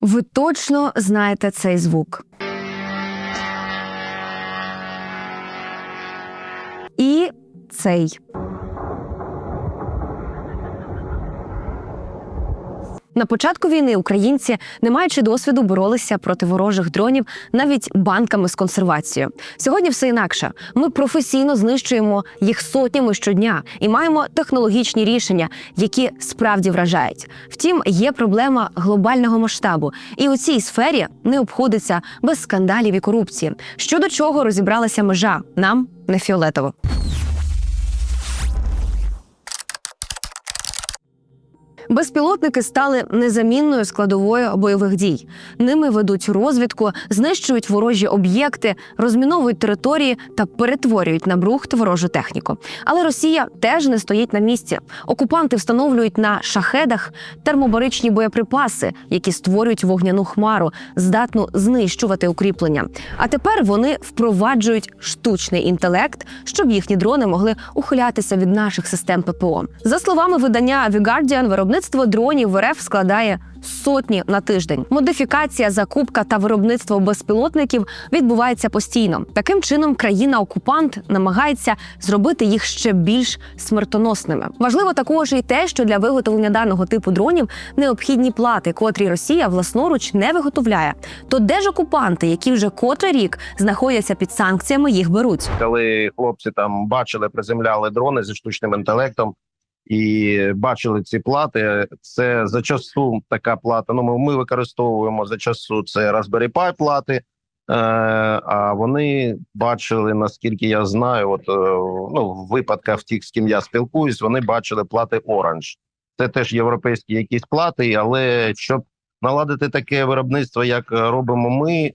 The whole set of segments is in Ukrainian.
Ви точно знаєте цей звук. І цей. На початку війни українці, не маючи досвіду, боролися проти ворожих дронів навіть банками з консервацією. Сьогодні все інакше. Ми професійно знищуємо їх сотнями щодня і маємо технологічні рішення, які справді вражають. Втім, є проблема глобального масштабу, і у цій сфері не обходиться без скандалів і корупції. Щодо чого розібралася межа нам не фіолетово. Безпілотники стали незамінною складовою бойових дій. Ними ведуть розвідку, знищують ворожі об'єкти, розміновують території та перетворюють на брухт ворожу техніку. Але Росія теж не стоїть на місці. Окупанти встановлюють на шахедах термобаричні боєприпаси, які створюють вогняну хмару, здатну знищувати укріплення. А тепер вони впроваджують штучний інтелект, щоб їхні дрони могли ухилятися від наших систем ППО. За словами видання The Guardian, виробництво дронів в РФ складає сотні на тиждень. Модифікація, закупка та виробництво безпілотників відбувається постійно. Таким чином, країна-окупант намагається зробити їх ще більш смертоносними. Важливо також і те, що для виготовлення даного типу дронів необхідні плати, котрі Росія власноруч не виготовляє. То де ж окупанти, які вже котрий рік знаходяться під санкціями, їх беруть? коли хлопці там бачили, приземляли дрони зі штучним інтелектом і бачили ці плати. Це за часу така плата. Ну, ми, ми використовуємо за часу це Raspberry Pi плати. Е, а вони бачили, наскільки я знаю, от е, ну в випадках тих, з ким я спілкуюсь, вони бачили плати Orange. Це теж європейські якісь плати, але щоб наладити таке виробництво, як е, робимо ми, е,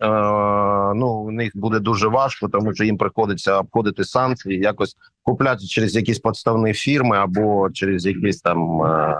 ну у них буде дуже важко, тому що їм приходиться обходити санкції, якось купляти через якісь подставні фірми або через якісь там е,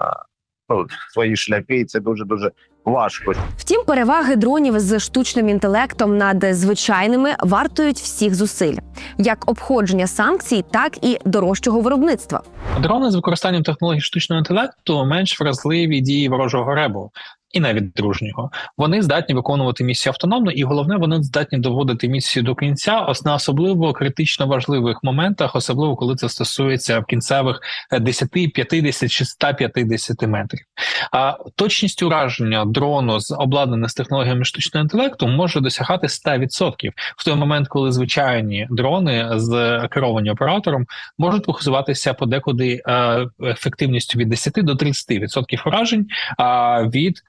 ну, свої шляхи. І це дуже дуже важко. Втім, переваги дронів з штучним інтелектом над звичайними вартують всіх зусиль, як обходження санкцій, так і дорожчого виробництва. Дрони з використанням технологій штучного інтелекту менш вразливі дії ворожого ребу. І навіть дружнього вони здатні виконувати місію автономно, і головне, вони здатні доводити місію до кінця, на особливо критично важливих моментах, особливо коли це стосується в кінцевих е, 10, 50 чи 150 метрів. А точність ураження дрону з обладнаним з технологіями штучного інтелекту може досягати 100% в той момент, коли звичайні дрони з керовані оператором можуть похизуватися подекуди е, ефективністю від 10 до 30% уражень а, від е,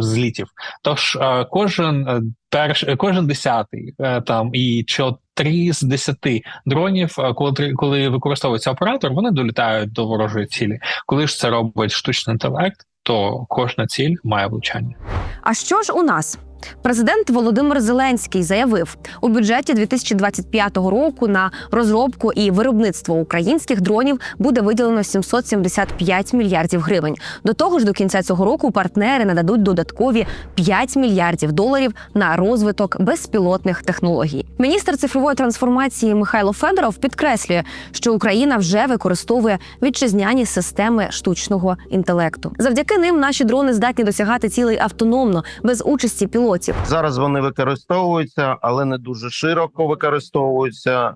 злітів. Тож е, кожен е, перш кожен десятий е, там і чо три з десяти дронів, е, коли, коли використовується оператор, вони долітають до ворожої цілі. Коли ж це робить штучний інтелект, то кожна ціль має влучання. А що ж у нас? Президент Володимир Зеленський заявив у бюджеті 2025 року на розробку і виробництво українських дронів буде виділено 775 мільярдів гривень. До того ж, до кінця цього року партнери нададуть додаткові 5 мільярдів доларів на розвиток безпілотних технологій. Міністр цифрової трансформації Михайло Федоров підкреслює, що Україна вже використовує вітчизняні системи штучного інтелекту. Завдяки ним наші дрони здатні досягати цілей автономно без участі пілотів. Зараз вони використовуються, але не дуже широко використовуються.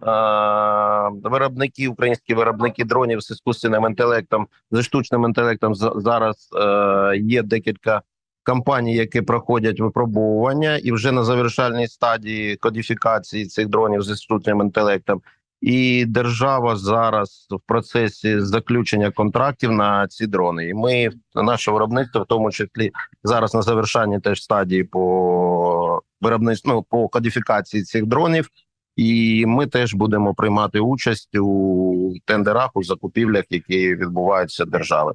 Виробники, українські виробники дронів з іскусственним інтелектом, з штучним інтелектом зараз е, є декілька компаній, які проходять випробовування, і вже на завершальній стадії кодифікації цих дронів з штучним інтелектом. І держава зараз в процесі заключення контрактів на ці дрони. І ми наше виробництво, в тому числі зараз на завершанні теж стадії по виробництву ну, по кодифікації цих дронів. І ми теж будемо приймати участь у тендерах у закупівлях, які відбуваються держави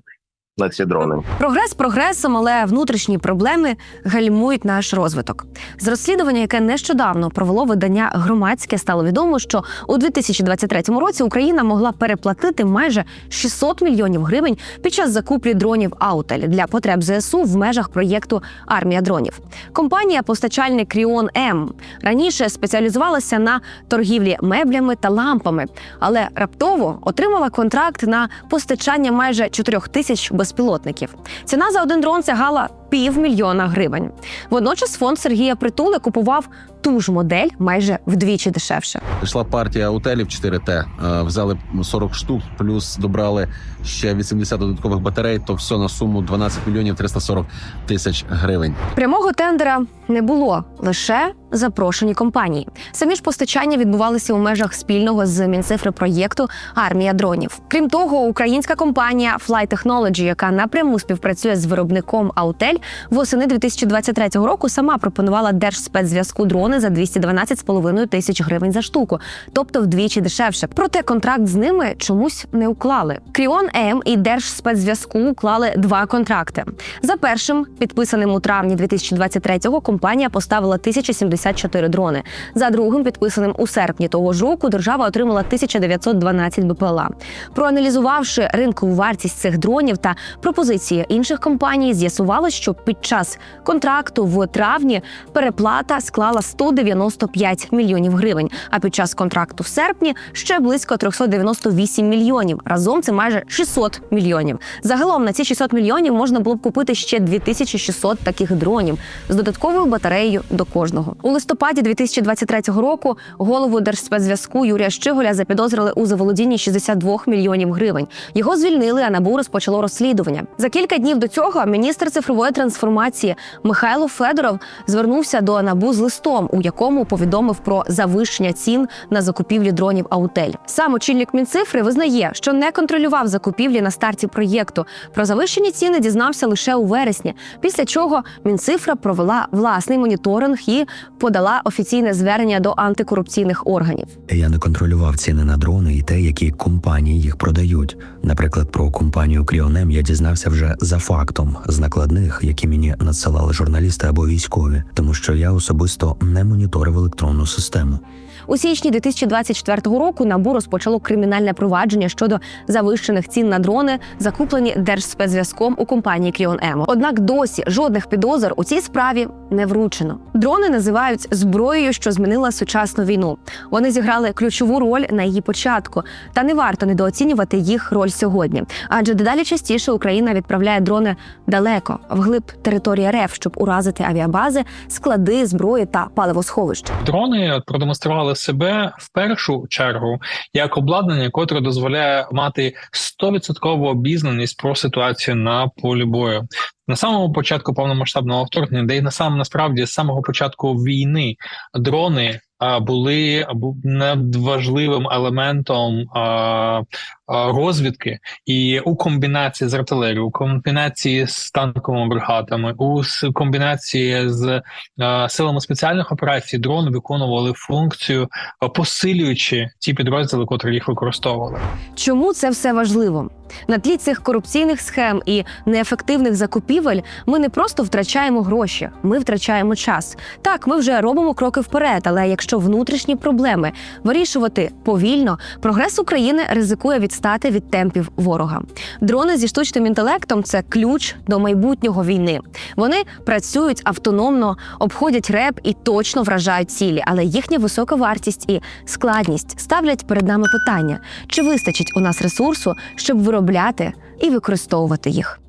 на ці дрони. Прогрес прогресом, але внутрішні проблеми гальмують наш розвиток. З розслідування, яке нещодавно провело видання громадське, стало відомо, що у 2023 році Україна могла переплатити майже 600 мільйонів гривень під час закупівлі дронів Аутель для потреб ЗСУ в межах проєкту Армія дронів. Компанія постачальник Кріон М раніше спеціалізувалася на торгівлі меблями та лампами, але раптово отримала контракт на постачання майже 4 тисяч безпілотників. Ціна за один дрон сягала півмільйона гривень. Водночас фонд Сергія Притули купував ту ж модель майже вдвічі дешевше. Прийшла партія аутелів 4Т, е, взяли 40 штук, плюс добрали ще 80 додаткових батарей, то все на суму 12 мільйонів 340 тисяч гривень. Прямого тендера не було лише запрошені компанії. Самі ж постачання відбувалися у межах спільного з Мінцифри проєкту Армія дронів. Крім того, українська компанія Fly Technology, яка напряму співпрацює з виробником Аутель, восени 2023 року сама пропонувала держспецзв'язку дрони за 212,5 тисяч гривень за штуку, тобто вдвічі дешевше. Проте контракт з ними чомусь не уклали. Кріон М і Держспецзв'язку уклали два контракти. За першим, підписаним у травні 2023-го, компанія поставила 1074 дрони. За другим, підписаним у серпні того ж року, держава отримала 1912 БПЛА. Проаналізувавши ринкову вартість цих дронів та пропозиції інших компаній, з'ясувалось, що під час контракту в травні переплата склала 195 мільйонів гривень. А під час контракту в серпні ще близько 398 мільйонів. Разом це майже 600 мільйонів. Загалом на ці 600 мільйонів можна було б купити ще 2600 таких дронів з додатковою батареєю до кожного. У листопаді 2023 року голову Держспецзв'язку Юрія Щиголя запідозрили у заволодінні 62 мільйонів гривень. Його звільнили, а НАБУ розпочало розслідування. За кілька днів до цього міністр цифрової трансформації Михайло Федоров звернувся до НАБУ з листом, у якому повідомив про завищення цін на закупівлі дронів Аутель. Сам очільник Мінцифри визнає, що не контролював закупівлі на старті проєкту. Про завищені ціни дізнався лише у вересні. Після чого Мінцифра провела власний моніторинг і подала офіційне звернення до антикорупційних органів. Я не контролював ціни на дрони і те, які компанії їх продають. Наприклад, про компанію Кріонем я дізнався вже за фактом з накладних, які мені надсилали журналісти або військові, тому що я особисто не моніторив електронну систему. У січні 2024 року НАБУ розпочало кримінальне провадження щодо завищених цін на дрони, закуплені Держспецзв'язком у компанії Кріон Емо. Однак досі жодних підозр у цій справі не вручено. Дрони називають зброєю, що змінила сучасну війну. Вони зіграли ключову роль на її початку, та не варто недооцінювати їх роль сьогодні. Адже дедалі частіше Україна відправляє дрони далеко, вглиб території РФ, щоб уразити авіабази, склади, зброї та паливосховищ. Дрони продемонстрували себе в першу чергу як обладнання, котре дозволяє мати 100% обізнаність про ситуацію на полі бою. На самому початку повномасштабного вторгнення, де й на сам насправді з самого початку війни дрони були бу- надважливим елементом розвідки, і у комбінації з артилерією, у комбінації з танковими бригадами, у комбінації з силами спеціальних операцій, дрони виконували функцію, посилюючи ті підрозділи, котрі їх використовували. Чому це все важливо? На тлі цих корупційних схем і неефективних закупівель ми не просто втрачаємо гроші, ми втрачаємо час. Так, ми вже робимо кроки вперед, але якщо внутрішні проблеми вирішувати повільно, прогрес України ризикує відстати від темпів ворога. Дрони зі штучним інтелектом це ключ до майбутнього війни. Вони працюють автономно, обходять реп і точно вражають цілі, але їхня висока вартість і складність ставлять перед нами питання: чи вистачить у нас ресурсу, щоб виробляти і використовувати їх?